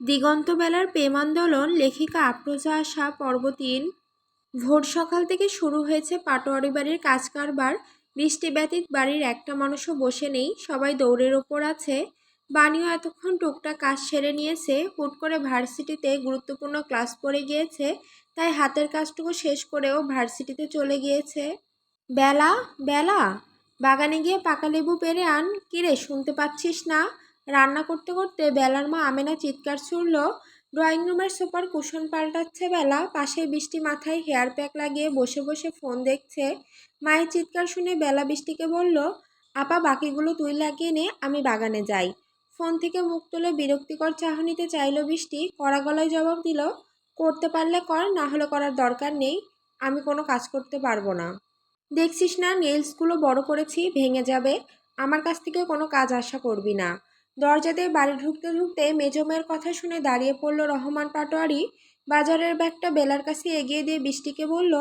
দিগন্তবেলার প্রেমান্দোলন লেখিকা আফরোজা আশা পর্ব তিন ভোর সকাল থেকে শুরু হয়েছে পাটোয়ারি বাড়ির কাজ কারবার বৃষ্টি ব্যতীত বাড়ির একটা মানুষও বসে নেই, সবাই দৌড়ের ওপর আছে। বানিও এতক্ষণ টুকটাক কাজ সেরে নিয়েছে, হুট করে ভার্সিটিতে গুরুত্বপূর্ণ ক্লাস পড়ে গিয়েছে, তাই হাতের কাজটুকু শেষ করেও ভার্সিটিতে চলে গিয়েছে। বেলা বেলা, বাগানে গিয়ে পাকা লেবু পেরে আন, কিরে শুনতে পাচ্ছিস না? রান্না করতে করতে বেলার মা আমেনা চিৎকার ছুড়ল, ড্রয়িং রুমের সুপার কুশন পাল্টাচ্ছে বেলা পাশে বৃষ্টি মাথায় হেয়ার প্যাক লাগিয়ে বসে বসে ফোন দেখছে। মায়ের চিৎকার শুনে বেলা বৃষ্টিকে বলল, আপা, বাকিগুলো তুই লাগিয়ে নে, আমি বাগানে যাই। ফোন থেকে মুখ তুলে বিরক্তিকর চাহনিতে চাইল বৃষ্টি, কড়া গলায় জবাব দিল, করতে পারলে কর, না হলে করার দরকার নেই, আমি কোনো কাজ করতে পারব না। দেখছিস না নেলসগুলো বড় করেছি, ভেঙে যাবে, আমার কাছ থেকে কোনো কাজ আশা করবি না। দরজা দিয়ে বাড়ি ঢুকতে ঢুকতে মেজো মেয়ের কথা শুনে দাঁড়িয়ে পড়ল রহমান পাটোয়ারি। বাজারের ব্যাগটা বেলার কাছে এগিয়ে দিয়ে বৃষ্টিকে বলল,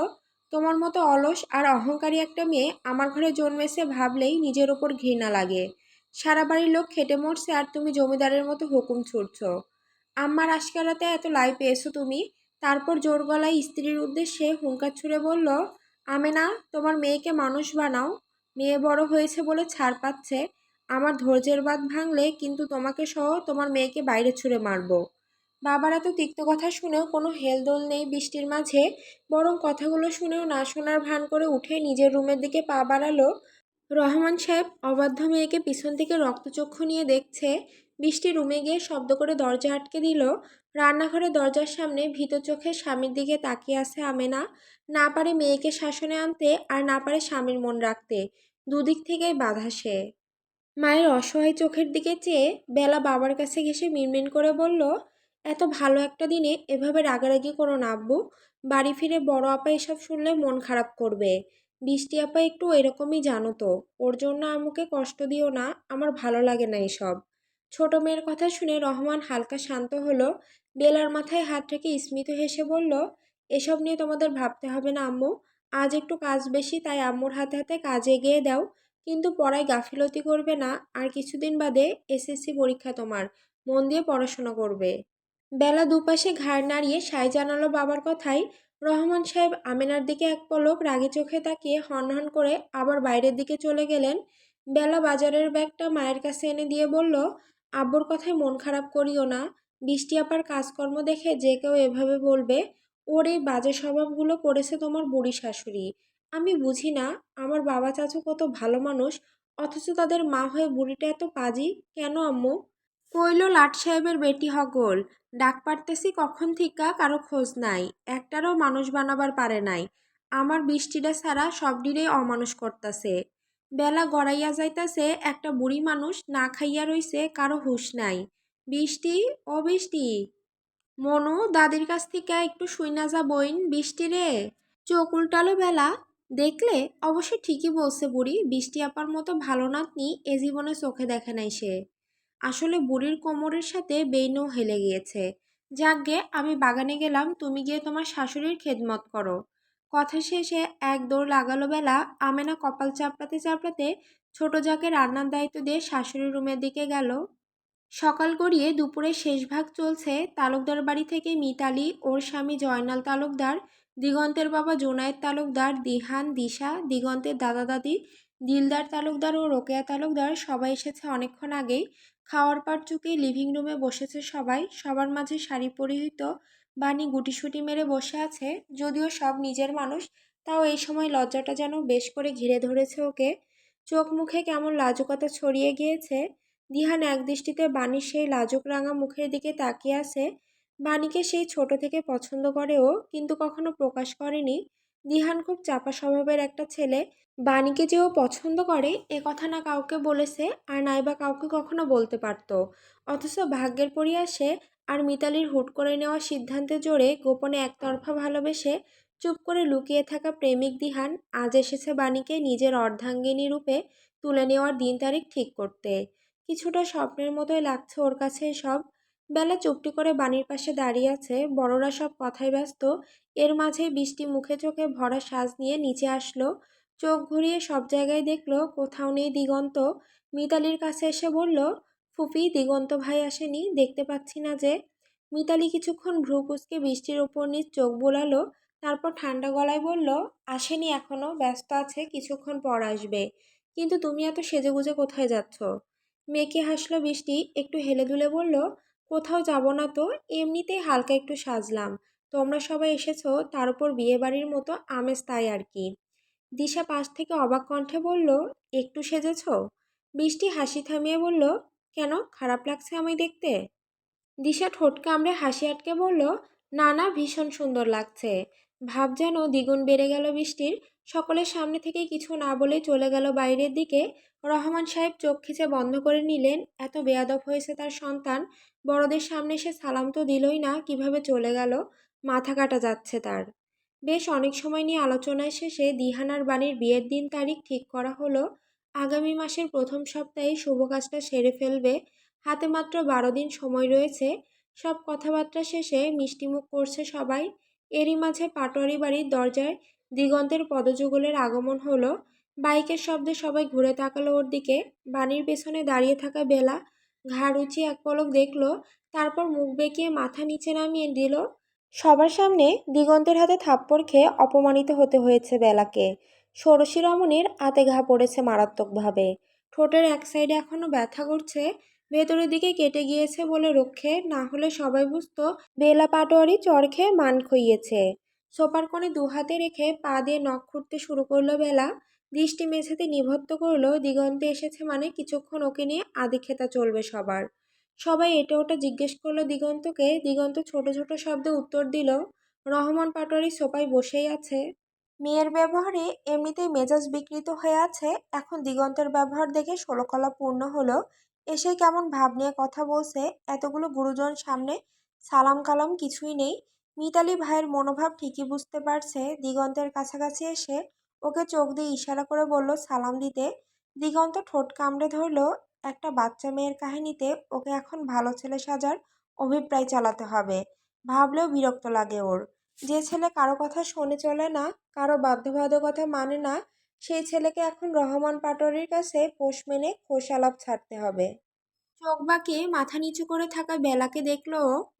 তোমার মতো অলস আর অহংকারী একটা মেয়ে আমার ঘরে জন্মেছে ভাবলেই নিজের ওপর ঘৃণা লাগে। সারা বাড়ির লোক খেটে মরছে আর তুমি জমিদারের মতো হুকুম ছুটছ আম্মার আশকারাতে এত লাই পেয়েছ তুমি? তারপর জোর গলায় স্ত্রীর উদ্দেশ্যে হুঙ্কার ছুড়ে বলল, আমেনা, তোমার মেয়েকে মানুষ বানাও। মেয়ে বড় হয়েছে বলে ছাড় পাচ্ছে। আমার ধৈর্যের বাঁধ ভাঙলে কিন্তু তোমাকে সহ তোমার মেয়েকে বাইরে ছুঁড়ে মারব। বাবার এত তিক্ত কথা শুনেও কোনো হেলদোল নেই বৃষ্টির মাঝে। বরং কথাগুলো শুনেও না শোনার ভান করে উঠে নিজের রুমের দিকে পা বাড়ালো। রহমান সাহেব অবাধ্য মেয়েকে পিছন থেকে রক্তচক্ষু নিয়ে দেখছে। বৃষ্টি রুমে গিয়ে শব্দ করে দরজা আটকে দিল। রান্নাঘরের দরজার সামনে ভীত চোখে স্বামীর দিকে তাকিয়ে আছে আমেনা। না পারে মেয়েকে শাসনে আনতে আর না পারে স্বামীর মন রাখতে। দুদিক থেকেই বাধা সে। মায়ের অসহায় চোখের দিকে চেয়ে বেলা বাবার কাছে ঘেসে মিনমিন করে বলল, এত ভালো একটা দিনে এভাবে রাগারাগি করো না আব্বু। বাড়ি ফিরে বড় আপা এসব শুনলে মন খারাপ করবে। বৃষ্টি আপা একটু এরকমই জানো তো। ওর জন্য আমাকে কষ্ট দিও না, আমার ভালো লাগে না এসব। ছোট মেয়ের কথা শুনে রহমান হালকা শান্ত হলো। বেলার মাথায় হাত রেখে স্মিত হেসে বলল, এসব নিয়ে তোমাদের ভাবতে হবে না আম্মু। আজ একটু কাজ বেশি, তাই আম্মুর হাতে হাতে কাজ এগিয়ে দাও। কিন্তু পড়ায় গাফিলতি করবে না, আর কিছুদিন বাদে এসএসসি পরীক্ষা তোমার। মন দিয়ে পড়াশোনা করবে। বেলা দুপাশে ঘাড় নাড়িয়ে সাই জানালো বাবার কথাই। রহমান সাহেব আমেনার দিকে এক পলক রাগে চোখে তাকিয়ে হনহন করে আবার বাইরের দিকে চলে গেলেন। বেলা বাজারের ব্যাগটা মায়ের কাছে এনে দিয়ে বলল, আব্বুর কথায় মন খারাপ করিও না। বৃষ্টি আপার কাজকর্ম দেখে যে কেউ এভাবে বলবে, ওর এই বাজে স্বভাবগুলো করেছে তোমার বুড়ি শাশুড়ি। আমি বুঝি না, আমার বাবা চাচু কত ভালো মানুষ, অথচ তাদের মা হয়ে বুড়িটা এত পাজি, কেন আম্মু? কইল, লাট সাহেবের বেটি হগল, ডাক পারতেছি কখন থিকা কারও খোঁজ নাই, একটারও মানুষ বানাবার পারে নাই, আমার বৃষ্টিটা ছাড়া সবডিরেই অমানুষ করতাছে, বেলা গড়াইয়া যাইতাছে, একটা বুড়ি মানুষ না খাইয়া রইছে, কারও হুঁশ নাই, বৃষ্টি ও বৃষ্টি মনু দাদির কাছ থেকে একটু শুইনা যা বইন, বৃষ্টি রে, চোখ উল্টালো বেলা দেখলে অবশ্য ঠিকই বলছে বুড়ি, বৃষ্টি আপার মতো ভালো নাতনি এ জীবনে চোখে দেখে নাই সে। আসলে বুড়ির কোমরের সাথে বেইনও হেলে গিয়েছে। যাকগে আমি বাগানে গেলাম, তুমি গিয়ে তোমার শাশুড়ির খেদমত করো। কথা শেষে এক দৌড় লাগালো বেলা, আমেনা কপাল চাপড়াতে চাপড়াতে ছোট যাকে রান্নার দায়িত্ব দিয়ে শাশুড়ির রুমের দিকে গেল। সকাল গড়িয়ে দুপুরের শেষ ভাগ চলছে তালুকদার বাড়ি থেকে মিতালি, ওর স্বামী জয়নাল তালুকদার দিগন্তের বাবা জোনায়েদ তালুকদার, দিহান, দিশা, দিগন্তের দাদা দাদি দিলদার তালুকদার ও রোকেয়া তালুকদার সবাই এসেছে অনেকক্ষণ আগেই। খাওয়ার পর চুকে লিভিং রুমে বসেছে সবাই। সবার মাঝে শাড়ি পরিহিত বাণী গুটিসুটি মেরে বসে আছে। যদিও সব নিজের মানুষ, তাও এই সময় লজ্জাটা যেন বেশ করে ঘিরে ধরেছে ওকে। চোখ মুখে কেমন লাজুকতা ছড়িয়ে গিয়েছে। দিহান একদৃষ্টিতে বাণীর সেই লাজুক রাঙা মুখের দিকে তাকিয়ে আছে। বাণীকে সেই ছোট থেকে পছন্দ করে ও কিন্তু কখনো প্রকাশ করেনি। দিহান খুব চাপা স্বভাবের একটা ছেলে। বাণীকে যে ও পছন্দ করে, এ কথা না কাউকে বলেছে আর নাইবা কাউকে কখনো বলতে পারত। অথচ ভাগ্যের পরিয়াসে আর মিতালির হুট করে নেওয়া সিদ্ধান্তে জোরে গোপনে একতরফা ভালোবেসে চুপ করে লুকিয়ে থাকা প্রেমিক দিহান আজ এসেছে বাণীকে নিজের অর্ধাঙ্গিনী রূপে তুলে নেওয়ার দিন তারিখ ঠিক করতে। কিছুটা স্বপ্নের মতোই লাগছে ওর কাছে সব বেলা চুপটি করে বাণীর পাশে দাঁড়িয়ে আছে, বড়রা সব কথায় ব্যস্ত। এর মাঝে বৃষ্টি মুখে চোখে ভরা সাজ নিয়ে নিচে আসলো। চোখ ঘুরিয়ে সব জায়গায় দেখল, কোথাও নেই দিগন্ত। মিতালির কাছে এসে বলল ফুপি দিগন্ত ভাই আসেনি, দেখতে পাচ্ছি না যে। মিতালি কিছুক্ষণ ভ্রু কুচকে বৃষ্টির ওপর নিচ চোখ বোলালো, তারপর ঠান্ডা গলায় বলল, আসেনি এখনও, ব্যস্ত আছে, কিছুক্ষণ পর আসবে। কিন্তু তুমি এত সেজেগুজে কোথায় যাচ্ছ? মেয়েকে হাসলো বৃষ্টি, একটু হেলে দুলে বলল কোথাও যাব না তো? এমনিতেই হালকা একটু সাজলাম। তোমরা সবাই এসেছ, তার উপর বিয়ে বাড়ির মতো আমেজ তাই আর কি। দিশা পাশ থেকে অবাক কণ্ঠে বলল, একটু সেজেছ? বৃষ্টি হাসি থামিয়ে বলল, কেন? খারাপ লাগছে আমায় দেখতে? দিশা ঠোঁট কামড়ে হাসি আটকে বলল, না না, ভীষণ সুন্দর লাগছে। ভাব যেন দ্বিগুণ বেড়ে গেল বৃষ্টির। সকলের সামনে থেকে কিছু না বলে চলে গেল বাইরের দিকে। রহমান সাহেব চোখ খিচে বন্ধ করে নিলেন। এত বেয়াদব হয়েছে তার সন্তান। বড়দের সামনে সে সালাম তো দিলই না, কীভাবে চলে গেল? মাথা কাটা যাচ্ছে তার। বেশ অনেক সময় নিয়ে আলোচনায় শেষে দিহানার বাণীর বিয়ের দিন তারিখ ঠিক করা হলো। আগামী মাসের প্রথম সপ্তাহে শুভ কাজটা সেরে ফেলবে। হাতে মাত্র বারো দিন সময় রয়েছে। সব কথাবার্তা শেষে মিষ্টিমুখ করছে সবাই। এরই মাঝে পাটোয়ারি বাড়ির দরজায় দিগন্তের পদযুগলের আগমন হলো। বাইকের শব্দে সবাই ঘুরে তাকালো ওর দিকে। বাণীর পেছনে দাঁড়িয়ে থাকা বেলা ঘাড় উঁচিয়ে এক পলক দেখল, তারপর মুখ বেঁকিয়ে মাথা নিচে নামিয়ে দিল। সবার সামনে দিগন্তের হাতে থাপ্পড় খেয়ে অপমানিত হতে হয়েছে বেলাকে। ষোড়শী রমণীর আতে ঘা পড়েছে মারাত্মকভাবে। ঠোঁটের এক সাইডে এখনও ব্যথা করছে, ভেতরের দিকে কেটে গিয়েছে বলে রক্ষে না হলে সবাই বুঝত বেলা পাটোয়ারি চর খেয়ে মান খইয়েছে। সোপার কোণে দু হাতে রেখে পা দিয়ে নখ খুঁড়তে শুরু করল বেলা। দৃষ্টি মেঝেতে নিভত্ত করল দিগন্তে এসেছে মানে কিছুক্ষণ ওকে নিয়ে আদিক্ষেতা চলবে সবার। সবাই এটা ওটা জিজ্ঞেস করল দিগন্তকে। দিগন্ত ছোট ছোট শব্দে উত্তর দিল, রহমান পাটোয়ারি সোপায় বসেই আছে। মেয়ের ব্যবহারে এমনিতেই মেজাজ বিকৃত হয়ে আছে। এখন দিগন্তের ব্যবহার দেখে ষোলকলা পূর্ণ হলো। এসে কেমন ভাব নিয়ে কথা বলছে? এতগুলো গুরুজন সামনে সালাম কালাম কিছুই নেই। মিতালি ভাইয়ের মনোভাব ঠিকই বুঝতে পারছে। দিগন্তের কাছাকাছি এসে ওকে চোখ দিয়ে ইশারা করে বলল, সালাম দিতে। দিগন্ত ঠোঁট কামড়ে ধরল একটা বাচ্চা মেয়ের কাহিনীতে, ওকে এখন ভালো ছেলে সাজার অভিপ্রায় চালাতে হবে। ভাবলেও বিরক্ত লাগে ওর। যে ছেলে কারও কথা শোনে চলে না, কারও বাধ্যবাধকতা মানে না, সেই ছেলেকে এখন রহমান পাটোয়ারির কাছে পোষ মেনে খোশালাপ ছাড়তে হবে। চোখ বাঁকিয়ে মাথা নিচু করে থাকা বেলাকে দেখল,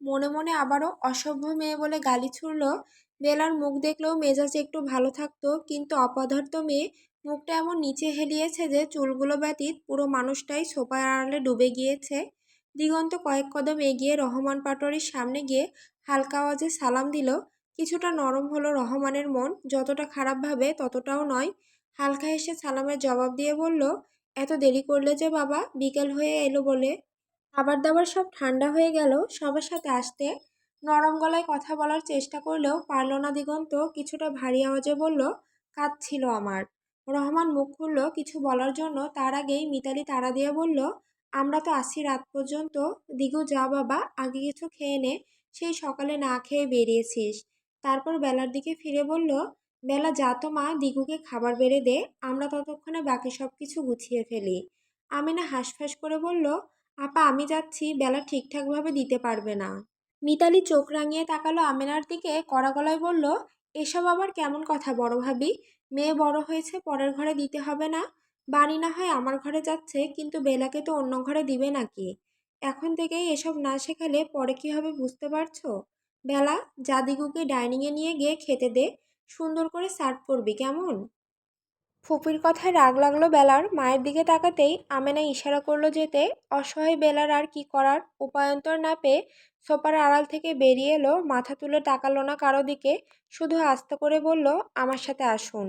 মনে মনে আবারও অসভ্য মেয়ে বলে গালি ছুড়ল বেলার মুখ দেখলেও মেজাজ একটু ভালো থাকতো, কিন্তু অপদার্থ মেয়ে মুখটা এমন নিচে হেলিয়েছে যে চুলগুলো ব্যতীত পুরো মানুষটাই সোপার আড়ালে ডুবে গিয়েছে। দিগন্ত কয়েক কদম এগিয়ে রহমান পাটোয়ারির সামনে গিয়ে হালকা আওয়াজে সালাম দিল। কিছুটা নরম হলো রহমানের মন, যতটা খারাপ ভাবে ততটাও নয়। হালকা হেসে সালামের জবাব দিয়ে বলল, এত দেরি করলে যে বাবা, বিকেল হয়ে এলো বলে। খাবার দাবার সব ঠান্ডা হয়ে গেল, সবার সাথে আসতে নরম গলায় কথা বলার চেষ্টা করলেও পারল না দিগন্ত। কিছুটা ভারী আওয়াজে বলল কাজ ছিল আমার। রহমান মুখ খুলল, কিছু বলার জন্য? তার আগেই মিতালি তাড়া দিয়ে বলল, আমরা তো আসি রাত পর্যন্ত। দিগু যা বাবা, আগে কিছু খেয়ে নে। সেই সকালে না খেয়ে বেরিয়েছিস। তারপর বেলার দিকে ফিরে বলল, বেলা যা তো মা দিগুকে খাবার বেড়ে দে। আমরা ততক্ষণে বাকি সব কিছু গুছিয়ে ফেলি। আমিনা হাঁসফাঁস করে বলল, আপা, আমি যাচ্ছি। বেলা ঠিকঠাকভাবে দিতে পারবে না। মিতালি চোখ রাঙিয়ে তাকালো আমেনার দিকে, কড়া গলায় বলল, এসব আবার কেমন কথা বড় ভাবি? মেয়ে বড় হয়েছে, পরের ঘরে দিতে হবে না। বাণী না হয় আমার ঘরে যাচ্ছে, কিন্তু বেলাকে তো অন্য ঘরে দিবে নাকি? এখন থেকেই এসব না শেখালে পরে কী হবে বুঝতে পারছ? বেলা, জাদিগুকে ডাইনিংয়ে নিয়ে গিয়ে খেতে দে। সুন্দর করে সার্ভ করবি, কেমন? ফুপির কথায় রাগ লাগল বেলার। মায়ের দিকে তাকাতেই আমেনা ইশারা করল যেতে। অসহায় বেলার আর কি করার উপায়ন্তর না পেয়ে সোপার আড়াল থেকে বেরিয়ে এলো। মাথা তুলে তাকালো না কারও দিকে। শুধু আস্তে করে বলল, আমার সাথে আসুন।